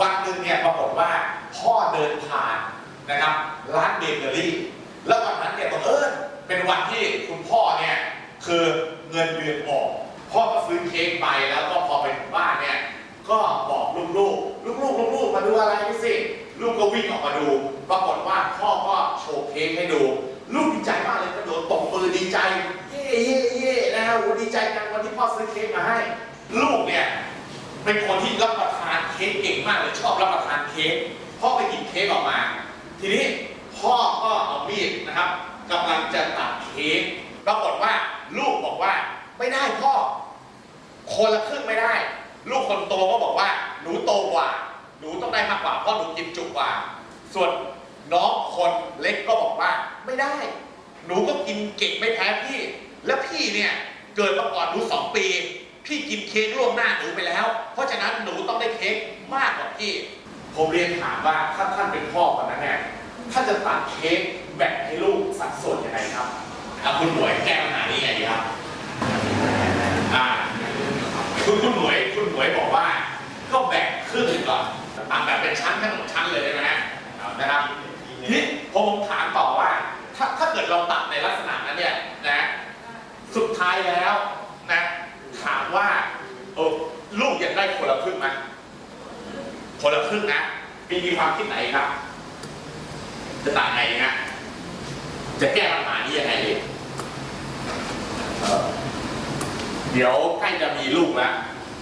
วันหนึ่งเนี่ยปรากฏว่าพ่อเดินผ่านนะครับร้านเบเกอรี่ แล้ววันนั้นเนี่ยบังเอิญเป็นวันที่คุณพ่อเนี่ยคือเงินเดือนออก พ่อก็ซื้อเค้กไปแล้วก็พอไปถึงบ้านเนี่ยก็บอกลูกๆ ลูกๆลูกๆมาดูอะไรนี่สิลูกก็วิ่งออกมาดู ปรากฏว่าพ่อก็โชว์เค้กให้ดู ลูกดีใจมากเลยกระโดดตบมือดีใจ เย่เย่เย่นะฮะโอ้ดีใจจังวันที่พ่อซื้อเค้กมาให้ ลูกเนี่ยเป็นคนที่รับประ มากเลยชอบรับประทานเค้กพ่อไปหยิบเค้กออกมา ทีนี้พ่อก็เอามีดนะครับกำลังจะตัดเค้กปรากฏว่าลูกบอกว่าไม่ได้พ่อ คนละครึ่งไม่ได้ ลูกคนโตก็บอกว่า หนูโตกว่า หนูต้องได้มากกว่าเพราะหนูกินจุกกว่า ส่วนน้องคนเล็กก็บอกว่า ไม่ได้ หนูก็กินเก่งไม่แพ้พี่ และพี่เนี่ยเกิดมาก่อนหนูสองปี พี่กินเค้กล่วงหน้าหนูไปแล้ว เพราะฉะนั้นหนูต้องได้เค้ก มากกว่าพี่ผมเรียนถามว่าถ้าท่านเป็นพ่อคนนั้นเนี่ยท่านจะตัดเค้กแบ่งให้ลูกสัดส่วนยังไงครับอะคุณหน่วยแก้ปัญหานี้ไงดีครับอ่าคุณคุณหน่วยคุณหน่วยบอกว่า ก็แบ่งครึ่งหนึ่งก่อนตามแบบเป็นชั้นทั้งหมดชั้นเลยได้ไหมฮะนะครับทีนี้ผมถามต่อว่า ถ้าถ้าเกิดเราตัดในลักษณะนั้นเนี่ยนะ สุดท้ายแล้วนะ ถามว่าเออลูกอยากได้คนละครึ่งไหม คนละครึ่งนะมีมีความคิดไหนครับ จะตัดไงนะจะแก้ปัญหานี้ยังไงดีเออเดี๋ยวใกล้จะมีลูกแล้ว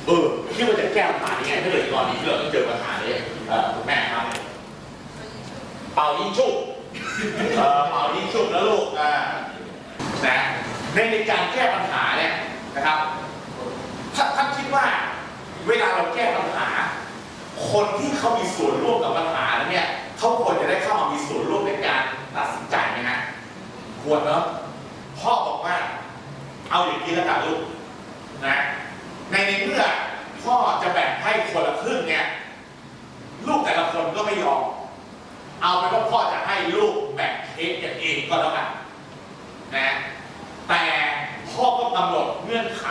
เออคิดว่าจะแก้ปัญหานี้ไงถ้าเกิดก่อนนี้ที่เราต้องเจอปัญหานี้เออคุณแม่ครับ เป่ายิงชุบเออเป่ายิงชุบนะลูกอ่านะในในการแก้ปัญหาเนี่ยนะครับท่านคิดว่า เวลาเราแก้ปัญหา คนที่เขามีส่วนร่วมกับปัญหาเนี่ยเขาควรจะได้เข้ามามีส่วนร่วมในการตัดสินใจไหมฮะควรเนาะพ่อบอกว่า เอาอย่างนี้แล้วกันลูกนะในในเมื่อพ่อจะแบ่งให้คนละครึ่งเนี่ยลูกแต่ละคนก็ไม่ยอม เอาเป็นว่าพ่อจะให้ลูกแบ่งเค้กกันเองก็แล้วกันนะแต่พ่อก็กำหนดเงื่อนไข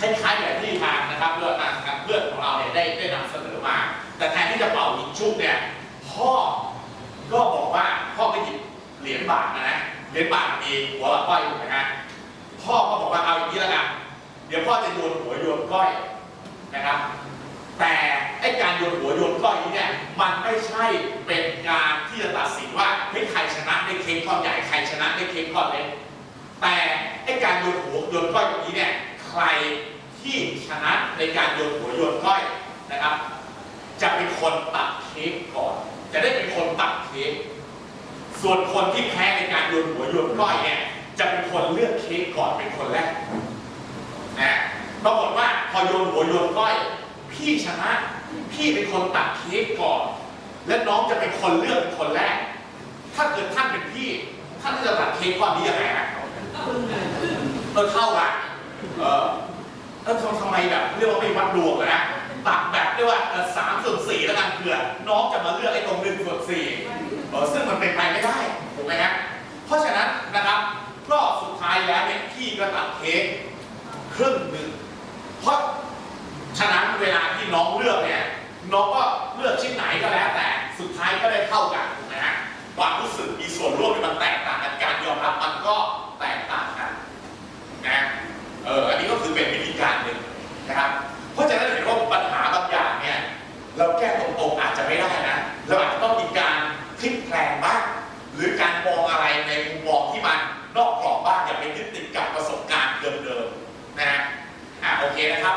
คล้ายๆแบบที่ทางนะครับเพื่อนนะครับเพื่อนของ จะเป่ายิงชุบเนี่ยพ่อก็บอกว่าพ่อก็หยิบเหรียญบาทมานะเหรียญบาทมีหัวละก้อยถูกไหมฮะพ่อก็บอกว่าเอาอย่างนี้แล้วกันเดี๋ยวพ่อจะโยนหัวโยนก้อยนะครับ แต่ไอ้การโยนหัวโยนก้อยนี้เนี่ยมันไม่ใช่เป็นการที่จะตัดสินว่าเฮ้ยใครชนะได้เค้กก้อนใหญ่ใครชนะได้เค้กก้อนเล็กแต่ไอ้การโยนหัวโยนก้อยตรงนี้เนี่ยใครที่ชนะในการโยนหัวโยนก้อยนะครับ คนตัดเค้กก่อน จะได้เป็นคนตัดเค้กส่วนคนที่แพ้ในการโยนหัวโยนก้อยเนี่ยจะเป็นคนเลือกเค้กก่อนเป็นคนแรกนะปรากฏว่าพอโยนหัวโยนก้อย พี่ชนะ พี่เป็นคนตัดเค้กก่อน และน้องจะเป็นคนเลือกเป็นคนแรก ถ้าเกิดท่านเป็นพี่ ท่านจะตัดเค้กก้อนนี้ยังไงฮะเออเท่ากันเออเออทำทำไมแบบเรียกว่าไม่วัดดวงนะ ตัดแบบเรียกว่าสามส่วนสี่แล้วกันเผื่อน้องจะมาเลือกไอ้ตรงหนึ่งส่วนสี่ซึ่งมันเป็นไปไม่ได้ถูกไหมฮะเพราะฉะนั้นนะครับก็สุดท้ายแล้วเนี่ยพี่ก็ตัดเค้กครึ่งหนึ่งเพราะฉะนั้นเวลาที่น้องเลือกเนี่ยน้องก็เลือกชิ้นไหนก็แล้วแต่สุดท้ายก็ได้เท่ากันถูกไหมฮะความรู้สึกมีส่วนร่วมมันแตกต่างกันการยอมรับมัน นอกกรอบบ้างอย่าไปยึดติดกับประสบการณ์เดิมๆนะฮะอะโอเคนะครับ